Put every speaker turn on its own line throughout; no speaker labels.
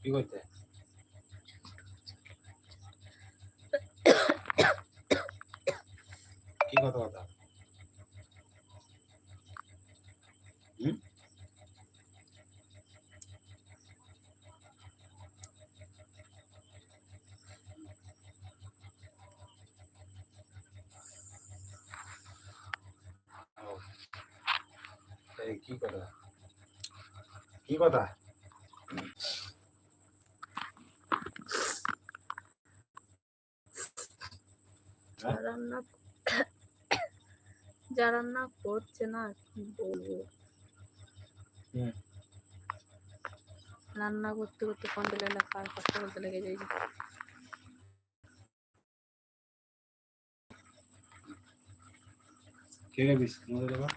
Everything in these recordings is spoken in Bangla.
কি করতে কি কথা কথা হুম ও, এই কি কথা কি কথা
যা রান্না যা রান্না করছে না কি বলব। রান্না করতে করতে কন্ট্রোলে না কার কষ্ট করতে লেগে যাই
কে গেছিস তোমাদের দেবা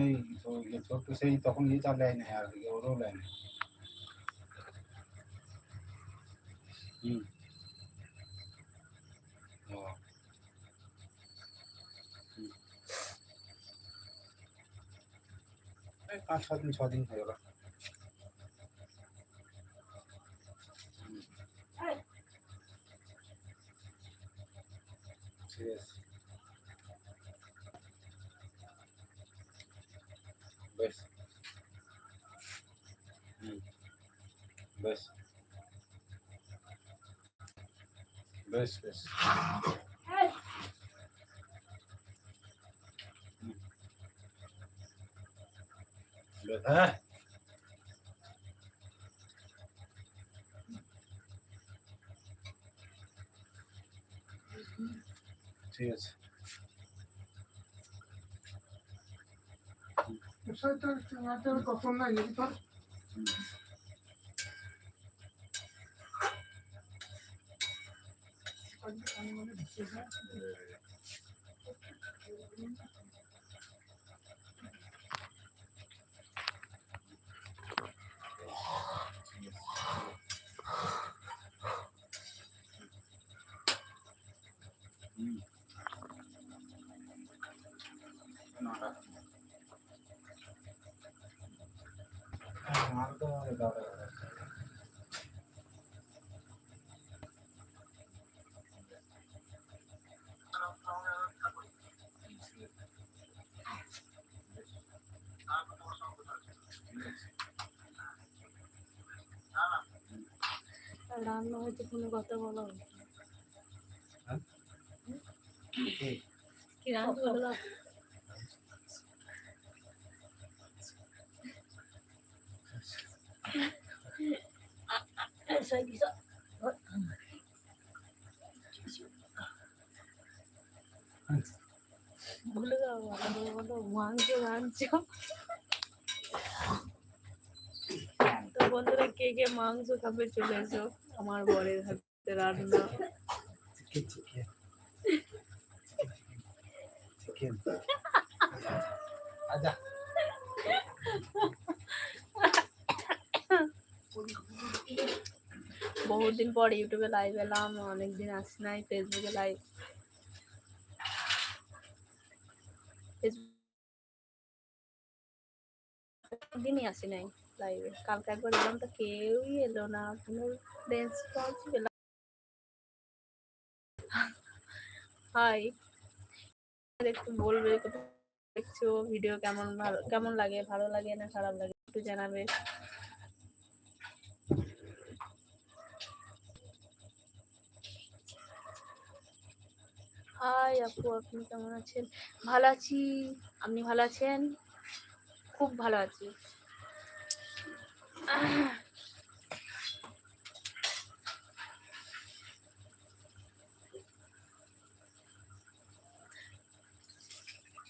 এই ইয়ে ছোট্ট সেই তখন ইয়ে চার লাইন আর ওরও লাইন হুম। এই পাঁচ ছ দিন ছ দিন হয়ে গেল। হুম। ঠিক আছে বেশ হুম বেশ বেশ বেশ হুম। বেশ, হ্যাঁ ঠিক আছে
কখন না তোর
হুম।
আমি মনে ঢুকছে
হুম। নটা। আমার তো দাদা
রান্না হয়তো কোনো কথা বলা। কি রান্না ভুলে যাও আমাদের বলো মাংস রাঁধছ তো বন্ধুরা কে কে মাংস খাবে চলে এসো আমার বরের হাতে রান্না
চিকেন চিকেন চিকেন আচ্ছা
বহুদিন পর ইউটিউবে লাইভ এলাম, অনেকদিন আসি নাই ফেসবুকে লাইভ দিনই আসি নাই লাইভে কালকে একবার এলাম তো কেউই এলো না, কোনো রেসপন্স পেলাম হাই একটু বলবে দেখছ ভিডিও কেমন ভালো, কেমন লাগে, ভালো লাগে না খারাপ লাগে, একটু জানাবে। হাই আপু আপনি কেমন আছেন? ভালো আছি। আপনি ভালো আছেন? খুব ভালো আছি।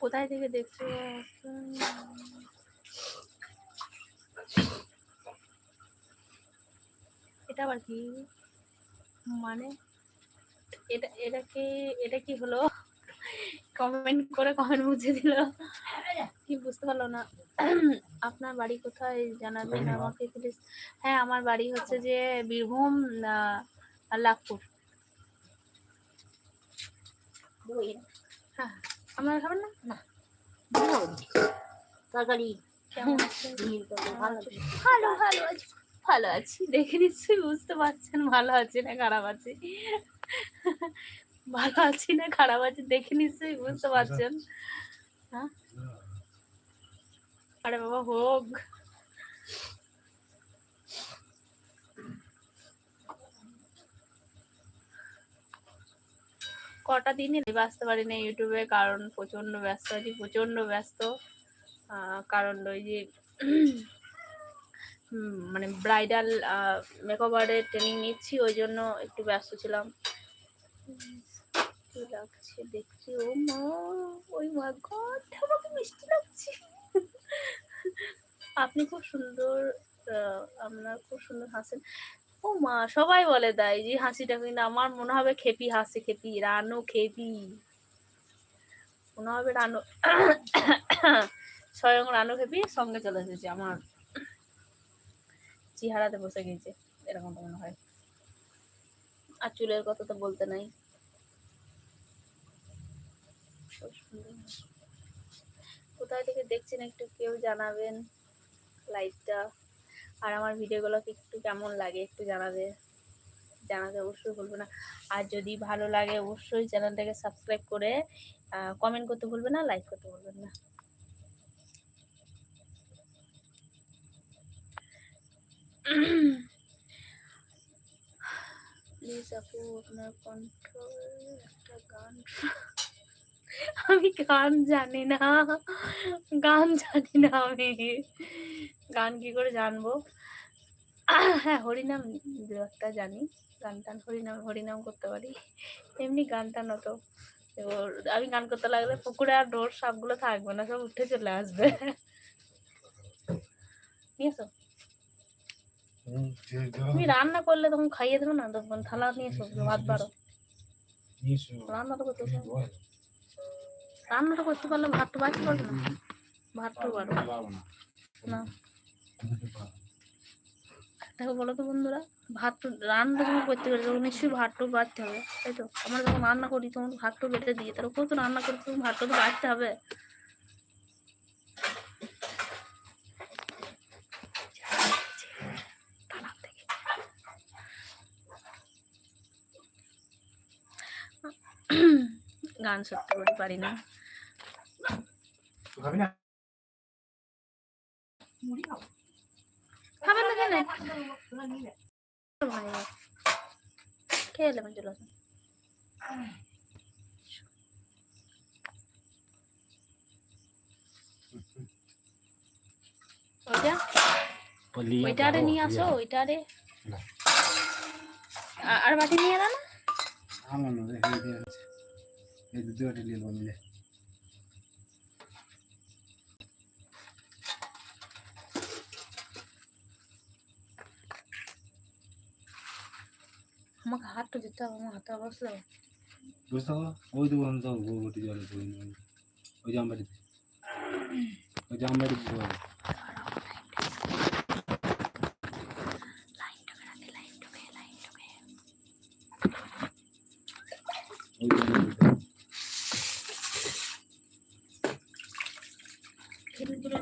কোথায় থেকে উম, এটা আবার কি? মানে? এটা এটা কি এটা কি হলো? কমেন্ট করে কমেন্ট মুছে দিল। কি বুঝতে পারল না। আপনার বাড়ি কোথায় জানাবেন আমাকে প্লিজ হ্যাঁ আমার বাড়ি হচ্ছে যে বীরভূম আহ, লাভপুর হ্যাঁ আপনারা খাবেন না?
তরকারি।
কেমন আছেন?
নীল তরকারি ভালো। আছে।
ভালো ভালো আছি। দেখে নিশ্চয়ই বুঝতে পারছেন ভালো আছি না খারাপ আছি? ভালো আছি না খারাপ আছি দেখে নিশ্চয়ই বুঝতে পারছেন। হ্যাঁ? আরে বাবা হোক। কটা দিনই আসতে পারি না ইউটিউবে কারণ প্রচণ্ড ব্যস্ত আছি প্রচণ্ড ব্যস্ত। আহ, কারণ ওই যে মানে ব্রাইডাল মেকওভারের ট্রেনিং নিচ্ছি, ওই জন্য একটু ব্যস্ত ছিলাম। লাগছে দেখছি ও মা, ওই মা গড আমাকে মিষ্টি লাগছে। আপনি খুব সুন্দর আপনার খুব সুন্দর হাসেন। ও মা, সবাই বলে তাই যে হাসিটা কিন্তু আমার মনে হবে খেপি হাসি, খেপি, রানু খেপি। মনে হবে রানু, স্বয়ং রানু খেপি সঙ্গে চলে এসেছে আমার। চেহারাতে বসে গেছে। এরকমটা মনে হয়। আর চুলের কথা তো বলতে নাই। কোথায় থেকে দেখছেন একটু কেউ জানাবেন লাইভটা আর আমার ভিডিওগুলোকে একটু কেমন লাগে একটু জানাবে? জানাতে অবশ্যই বলবে না। আর যদি ভালো লাগে, অবশ্যই চ্যানেলটাকে সাবস্ক্রাইব করে কমেন্ট করতে ভুলবে না লাইক করতে ভুলবেন না। প্লিজ আপু আপনার কণ্ঠ একটা গান আমি গান জানি না। গান জানি না আমি। গান কি করে জানব? হ্যাঁ হরিনাম দু একটা জানি। গান টান হরিনাম হরিনাম করতে পারি। এমনি গান টান অত আমি গান করতে লাগলে পুকুরে আর ডোর সাপগুলো থাকবে না, সব উঠে চলে আসবে নিয়ে এসো
হুম, যে দেওয়া
তুমি রান্না করলে তখন খাইয়ে দেবো না? তখন থালা নিয়ে এসো ভাত বাড়ো।
নিশু,
রান্না তো করতে পারলে ভাত তো বাড়তে পারবে না। ভাত তো বাড়ো
না।
দেখো বলো তো বন্ধুরা ভাত রান্না যখন করতে পারি তখন নিশ্চয়ই ভাতটাও বাড়তে হবে তাই তো? আমরা যখন রান্না করি তখন ভাতটাও বেটে দিই তার উপর তো রান্না করি তখন ভাতটা তো বাড়তে হবে। গান সত্যি করতে পারি না।
না?
কেন
নিয়ে নে।
খেয়ে এলাম চলে আসুন ওইটা? ওইটারে নিয়ে আসো ওইটারে আর। বাটি নিয়ে এলো না?
আমার এই দিয়ে আছে। এই দুটো একটা নিয়ে মিলে।
আমাকে হাতটা দিতে হবে আমার হাতে বসল
বুঝতে পারো? ওই তো বন্ধ, ওই জলে ওই জামবাড়িতে। ওই জামবাড়িতে তো হবে। ওই জামবাড়িতে। ওই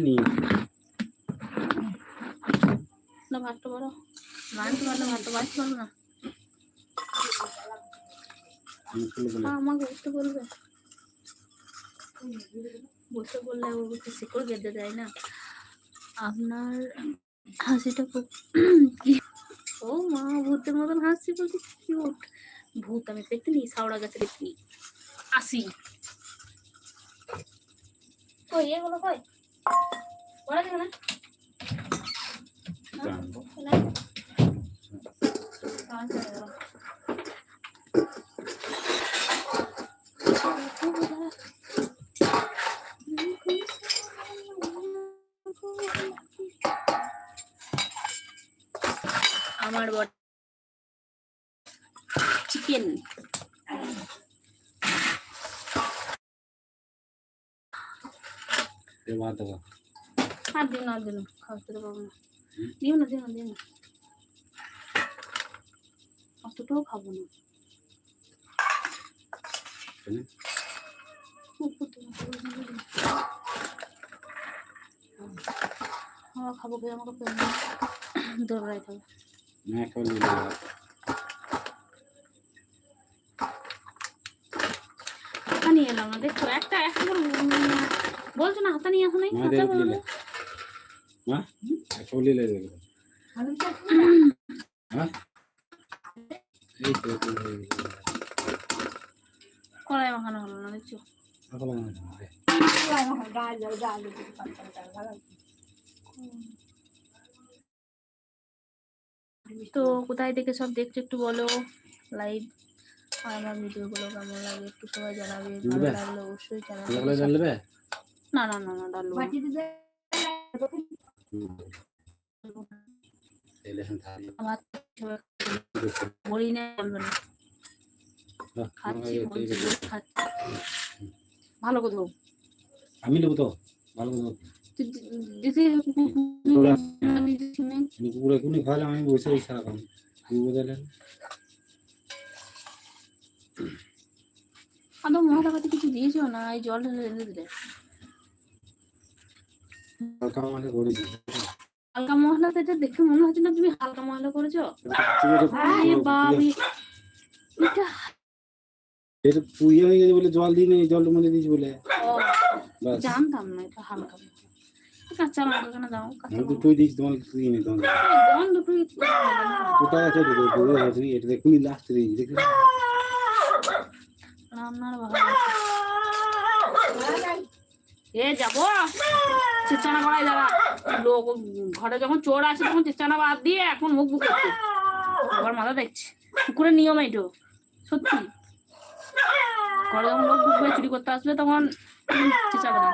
নি না ভাতটা বড় ভাতটা না শিকড় বেঁধে দেয় না আপনার হাসিটা খুব ও মা ভূতের মতন হাসি বলতে কিউট ভূত আমি পেতনি সাওড়া গাছে পেতনি আসি কই এগুলো কই? বলা যাবে না। আমার বট চিকেন
এ ভাত
আর দিন আর দিন খাওয়াতে পারব না দিও না দিও না দিও না। অতটাও খাব না। খাব। হ্যাঁ খাব আমাকে পেয়ে দৌড়াই খাব
না খাওয়া নিয়ে যাব।
হাতা নিয়ে এলাম না দেখো একটা একটা করে বলছো না হাতা নিয়ে আসো নাই হাতা বলো
মা? দেখো।
কড়াই মাখানো হলো না দেখছ? তো কোথায় থেকে সব দেখছ একটু বলো লাইভ আর আমার ভিডিওগুলো কেমন লাগে একটু সবাই জানাবে ভালো লাগলে অবশ্যই চ্যানেল না না না না আমার বলি ভালো করে ধরো
আমি নেব তো? ভালো দেবো। তোরা
আমি
বসে তুই বোঝালেন
আদৌ কিছু দিয়েছ না এই জল ঢেলে রেঁধে দিলে
হালকা মানে করেছি
হালকা মশলা তো এটা দেখে মনে হচ্ছে না তুমি হালকা মশলা করেছ আরে বাবি এটা
এটা তুই হয়ে গেছে বলে জল দিই নি জলটা মধ্যে দিয়েছি বলে
জানতাম না এটা হালকা কাঁচা লঙ্কা কেন দাও
দুটোই দিয়েছি তোমার তুই নি তোমার
দুটোই
কোথায় আছে দুটো দুটো আছে এটা দেখুন লাস্ট দিয়েছি দেখুন
রান্নার এ যাব। চেঁচানা বাড়াই দাঁড়া। লোক ঘরে যখন চোর আছে তখন চেঁচানা বাদ দিয়ে এখন মুখ বুক করছে আবার মাথা দেখছে। কুকুরের নিয়ম এইটো। সত্যি। ঘরে যখন লোক বুক চুরি করতে আসবে তখন চেঁচাবে না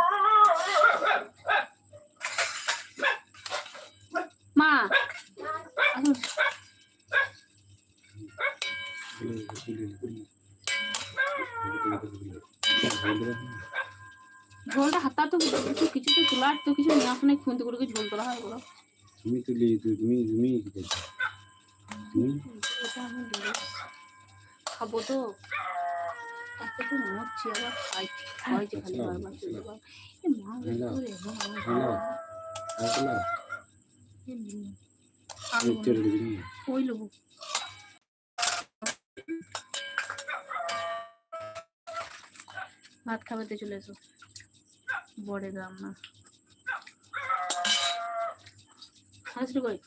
মা আসুন। ঝোলটা হাতা তো কিছু কিছু তো তোলার তো কিছু নিয়ে আসনে খুঁতে করে ঝোল তোলা হয় বলো
তুমি তুলি তুমি তুমি কি করছ? তুমি
দেবো। খাব তো। তাকে তো মরছি আবার খাই খাইছে খালি
আচ্ছা,
বারবার চলে বার এ মা করে।
আসলা
ওই লোবো? ভাত খাবাতে চলে এসো। বড়ে দাম না। হাসি কই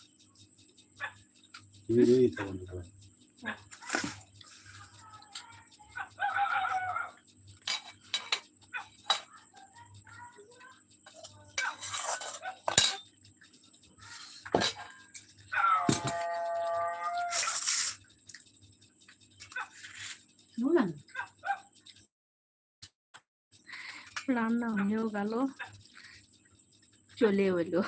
রান্না হয়েও গেল চলে এলো।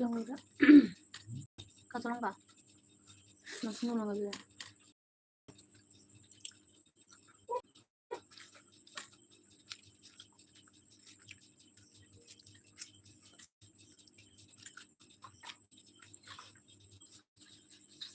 কথা বল। লঙ্কাটা কাঁচা লঙ্কা না শুকনো লঙ্কা দিয়ে